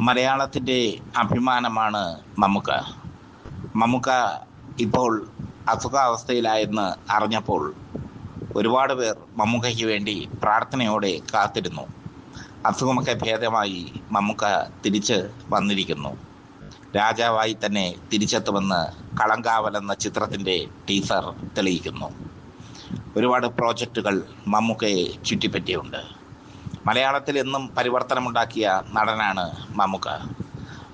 മലയാളത്തിന്റെ അഭിമാനമാണ് മമ്മുക്ക. മമ്മുക്ക ഇപ്പോൾ അസുഖാവസ്ഥയിലായെന്ന് അറിഞ്ഞപ്പോൾ ഒരുപാട് പേർ മമ്മുക്കയ്ക്ക് വേണ്ടി പ്രാർത്ഥനയോടെ കാത്തിരുന്നു. അസുഖമൊക്കെ ഭേദമായി മമ്മുക്ക തിരിച്ച് വന്നിരിക്കുന്നു. രാജാവായി തന്നെ തിരിച്ചെത്തുമെന്ന് കളങ്കാവൽ എന്ന ചിത്രത്തിന്റെ ടീസർ തെളിയിക്കുന്നു. ഒരുപാട് പ്രോജക്റ്റുകൾ മമ്മുക്കയെ ചുറ്റിപ്പറ്റിയുണ്ട്. മലയാളത്തിൽ എന്നും പരിവർത്തനമുണ്ടാക്കിയ നടനാണ് മമ്മുക്ക.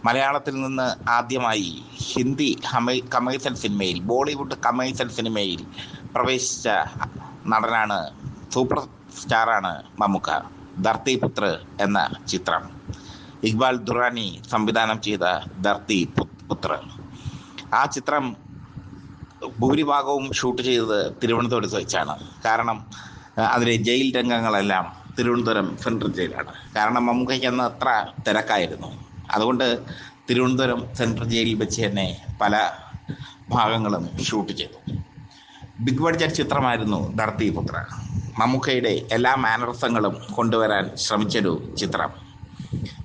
മലയാളത്തിൽ നിന്ന് ആദ്യമായി ഹിന്ദി കമേഴ്സ്യൽ സിനിമയിൽ ബോളിവുഡ് കമേഴ്സ്യൽ സിനിമയിൽ പ്രവേശിച്ച നടനാണ് സൂപ്പർ സ്റ്റാറാണ് മമ്മുക്ക. ധർത്തി പുത്ര എന്ന ചിത്രം. ഇക്ബാൽ ദുറാനി സംവിധാനം ചെയ്ത ധർത്തി പുത്ര. ആ ചിത്രം ഭൂരിഭാഗവും ഷൂട്ട് ചെയ്തത് തിരുവനന്തപുരത്ത് വെച്ചാണ്. കാരണം അതിലെ ജയിൽ രംഗങ്ങളെല്ലാം തിരുവനന്തപുരം സെൻട്രൽ ജയിലാണ്. കാരണം മമ്മൂക്കയ്ക്ക് അന്ന് അത്ര തിരക്കായിരുന്നു. അതുകൊണ്ട് തിരുവനന്തപുരം സെൻട്രൽ ജയിലിൽ വെച്ച് തന്നെ പല ഭാഗങ്ങളും ഷൂട്ട് ചെയ്തു. ബിഗ് ബഡ്ജറ്റ് ചിത്രമായിരുന്നു ധർത്തി പുത്ര മമ്മൂക്കയുടെ എല്ലാ മാനർസങ്ങളും കൊണ്ടുവരാൻ ശ്രമിച്ചൊരു ചിത്രം.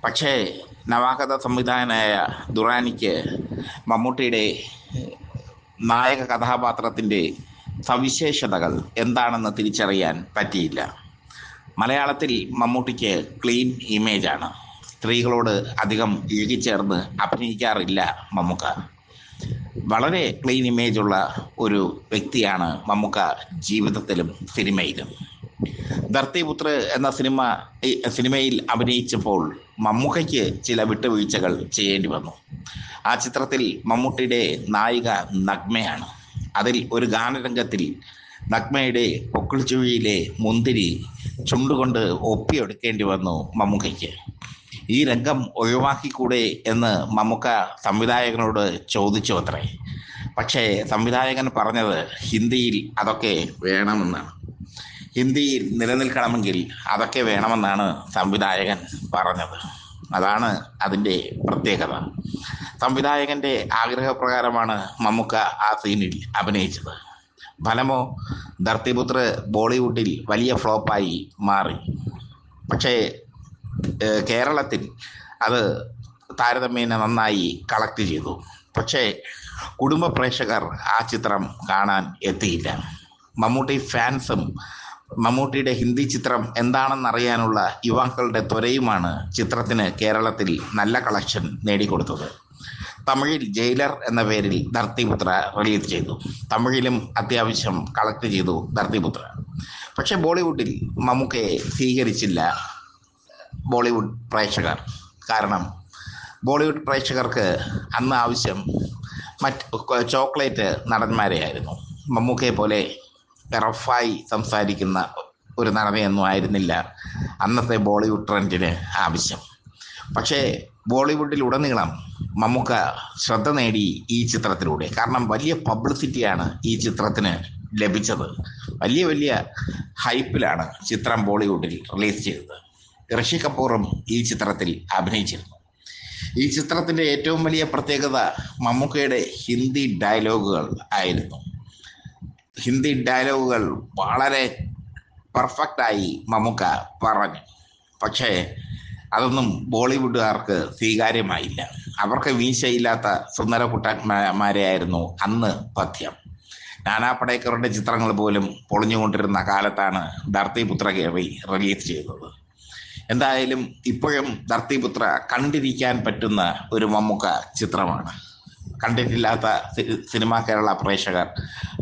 പക്ഷേ നവാഗത സംവിധായകനായ ദുറാനിക്ക് മമ്മൂട്ടിയുടെ നായക കഥാപാത്രത്തിന്റെ സവിശേഷതകൾ എന്താണെന്ന് തിരിച്ചറിയാൻ പറ്റിയില്ല. മലയാളത്തിൽ മമ്മൂട്ടിക്ക് ക്ലീൻ ഇമേജാണ് സ്ത്രീകളോട് അധികം ഇഴുകിച്ചേർന്ന് അഭിനയിക്കാറില്ല മമ്മൂക്ക. വളരെ ക്ലീൻ ഉള്ള ഒരു വ്യക്തിയാണ് മമ്മൂക്ക ജീവിതത്തിലും സിനിമയിലും. ധർത്തിപുത്ര എന്ന സിനിമ സിനിമയിൽ അഭിനയിച്ചപ്പോൾ മമ്മൂക്കയ്ക്ക് ചില വിട്ടുവീഴ്ചകൾ ചെയ്യേണ്ടി വന്നു. ആ ചിത്രത്തിൽ മമ്മൂട്ടിയുടെ നായിക നഗ്മയാണ് അതിൽ ഒരു ഗാനരംഗത്തിൽ നഗ്മയുടെ പൊക്കിൾച്ചുഴിയിലെ മുന്തിരി ചുണ്ടുകൊണ്ട് ഒപ്പിയെടുക്കേണ്ടി വന്നു മമ്മൂക്കയ്ക്ക്. ഈ രംഗം ഒഴിവാക്കിക്കൂടെ എന്ന് മമ്മൂക്ക സംവിധായകനോട് ചോദിച്ചു അത്രേ പക്ഷേ സംവിധായകൻ പറഞ്ഞത് ഹിന്ദിയിൽ അതൊക്കെ വേണമെന്നാണ്. ഹിന്ദിയിൽ നിലനിൽക്കണമെങ്കിൽ അതൊക്കെ വേണമെന്നാണ് സംവിധായകൻ പറഞ്ഞത്. അതാണ് അതിന്റെ പ്രത്യേകത. സംവിധായകന്റെ ആഗ്രഹപ്രകാരമാണ് മമ്മൂക്ക ആ സീനിൽ അഭിനയിച്ചത്. ഫലമോ? ധർത്തിപുത്ര ബോളിവുഡിൽ വലിയ ഫ്ലോപ്പായി മാറി. പക്ഷേ കേരളത്തിൽ അത് താരതമ്യേന നന്നായി കളക്ട് ചെയ്തു. പക്ഷേ കുടുംബ പ്രേക്ഷകർ ആ ചിത്രം കാണാൻ എത്തിയില്ല. മമ്മൂട്ടി ഫാൻസും മമ്മൂട്ടിയുടെ ഹിന്ദി ചിത്രം എന്താണെന്നറിയാനുള്ള യുവാക്കളുടെ ത്വരയുമാണ് ചിത്രത്തിന് കേരളത്തിൽ നല്ല കളക്ഷൻ നേടിക്കൊടുത്തത്. തമിഴിൽ ജയിലർ എന്ന പേരിൽ ധർത്തിപുത്ര റിലീസ് ചെയ്തു. തമിഴിലും അത്യാവശ്യം കളക്ട് ചെയ്തു ധർത്തിപുത്ര. പക്ഷേ ബോളിവുഡിൽ മമ്മൂക്കയെ സ്വീകരിച്ചില്ല ബോളിവുഡ് പ്രേക്ഷകർ. കാരണം ബോളിവുഡ് പ്രേക്ഷകർക്ക് അന്ന് ആവശ്യം മറ്റ് ചോക്ലേറ്റ് നടന്മാരെ ആയിരുന്നു മമ്മൂക്കയെ പോലെ റഫായി സംസാരിക്കുന്ന ഒരു നടനെയൊന്നും ആയിരുന്നില്ല അന്നത്തെ ബോളിവുഡ് ട്രെൻഡിന് ആവശ്യം. പക്ഷേ ബോളിവുഡിലുടനീളം മമ്മൂക്ക ശ്രദ്ധ നേടി ഈ ചിത്രത്തിലൂടെ. കാരണം വലിയ പബ്ലിസിറ്റിയാണ് ഈ ചിത്രത്തിന് ലഭിച്ചത്. വലിയ വലിയ ഹൈപ്പിലാണ് ചിത്രം ബോളിവുഡിൽ റിലീസ് ചെയ്തത്. ഋഷി കപൂറും ഈ ചിത്രത്തിൽ അഭിനയിച്ചിരുന്നു. ഈ ചിത്രത്തിന്റെ ഏറ്റവും വലിയ പ്രത്യേകത മമ്മൂക്കയുടെ ഹിന്ദി ഡയലോഗുകൾ ആയിരുന്നു. ഹിന്ദി ഡയലോഗുകൾ വളരെ പെർഫെക്റ്റായി മമ്മൂക്ക പറഞ്ഞു. പക്ഷേ അതൊന്നും ബോളിവുഡുകാർക്ക് സ്വീകാര്യമായില്ല. അവർക്ക് വീശയില്ലാത്ത സുന്ദര കുട്ടന്മാരെയായിരുന്നു അന്ന് പഥ്യം നാനാ പടേക്കറുടെ ചിത്രങ്ങൾ പോലും പൊളിഞ്ഞുകൊണ്ടിരുന്ന കാലത്താണ് ധർത്തിപുത്ര കേവി റിലീസ് ചെയ്തത്. എന്തായാലും ഇപ്പോഴും ധർത്തിപുത്ര കണ്ടിരിക്കാൻ പറ്റുന്ന ഒരു മമ്മുക്ക ചിത്രമാണ്. കണ്ടിട്ടില്ലാത്ത സിനിമ കേരള പ്രേക്ഷകർ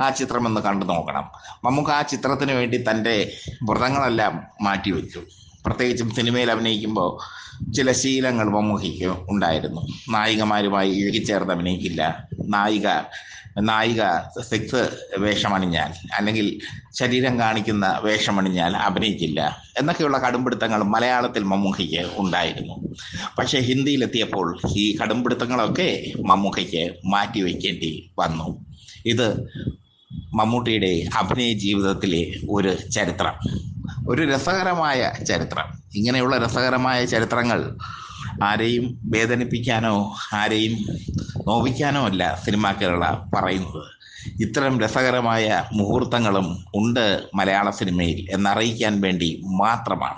ആ ചിത്രം ഒന്ന് കണ്ടു നോക്കണം. മമ്മുക്ക ആ ചിത്രത്തിന് വേണ്ടി തന്റെ വ്രതങ്ങളെല്ലാം മാറ്റിവെച്ചു. പ്രത്യേകിച്ചും സിനിമയിൽ അഭിനയിക്കുമ്പോൾ ചില ശീലങ്ങൾ മമ്മൂഹിക്ക് ഉണ്ടായിരുന്നു. നായികമാരുമായി ഇഴുകിച്ചേർന്ന് അഭിനയിക്കില്ല. നായിക നായിക സെക്സ് വേഷമണിഞ്ഞാൽ അല്ലെങ്കിൽ ശരീരം കാണിക്കുന്ന വേഷമണിഞ്ഞാൽ അഭിനയിക്കില്ല എന്നൊക്കെയുള്ള കടുംപിടുത്തങ്ങൾ മലയാളത്തിൽ മമ്മൂക്കയ്ക്ക് ഉണ്ടായിരുന്നു. പക്ഷേ ഹിന്ദിയിലെത്തിയപ്പോൾ ഈ കടുംപിടുത്തങ്ങളൊക്കെ മമ്മൂക്കയ്ക്ക് മാറ്റിവെക്കേണ്ടി വന്നു. ഇത് മമ്മൂട്ടിയുടെ അഭിനയ ജീവിതത്തിലെ ഒരു ചരിത്രം. ഒരു രസകരമായ ചരിത്രം. ഇങ്ങനെയുള്ള രസകരമായ ചരിത്രങ്ങൾ ആരെയും വേദനിപ്പിക്കാനോ ആരെയും നോവിക്കാനോ അല്ല സിനിമാ കേരള പറയുന്നത്. ഇത്തരം രസകരമായ മുഹൂർത്തങ്ങളും ഉണ്ട് മലയാള സിനിമയിൽ എന്നറിയിക്കാൻ വേണ്ടി മാത്രമാണ്.